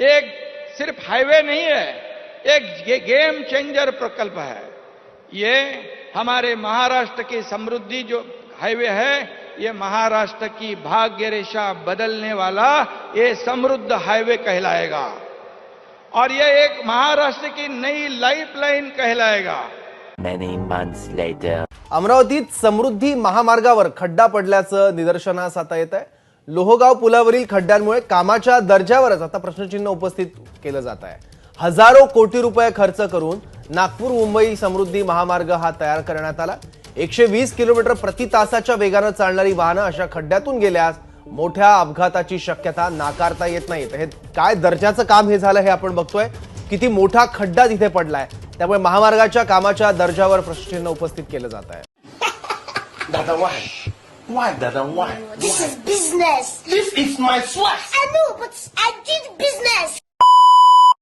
एक सिर्फ़ हाईवे नहीं है एक गे- गेम चेंजर प्रकल्प है। ये हमारे महाराष्ट्र की समृद्धि जो हाईवे है ये महाराष्ट्र की भाग्य रेशा बदलने वाला ये समृद्ध हाईवे कहलाएगा। और ये एक महाराष्ट्र की नई लाइफलाइन कहलाएगा। Many months later. अमरावतीत समृद्धी महामार्गावर खड्डा पडल्याचं निदर्शनास आता येत आहे लोहगाव पुलावरील खड्ड्यांमुळे कामाच्या दर्जावरच आता प्रश्नचिन्ह उपस्थित केलं जात आहे. हजारो कोटी रुपये खर्च करून नागपूर मुंबई समृद्धी महामार्ग हा तयार करण्यात आला. एकशे वीस किलोमीटर प्रति तासाच्या वेगानं चालणारी वाहनं अशा खड्ड्यातून गेल्यास मोठ्या अपघाताची शक्यता नाकारता येत नाही हे काय दर्जाचं काम हे झालं हे आपण बघतोय. किती मोठा खड्डा तिथे पडलाय. त्यामुळे महामार्गाच्या कामाच्या दर्जावर प्रश्नचिन्ह उपस्थित केलं जात आहे. Why? Why, Dada, why? This is business. This is my sweat. I know, but I did business.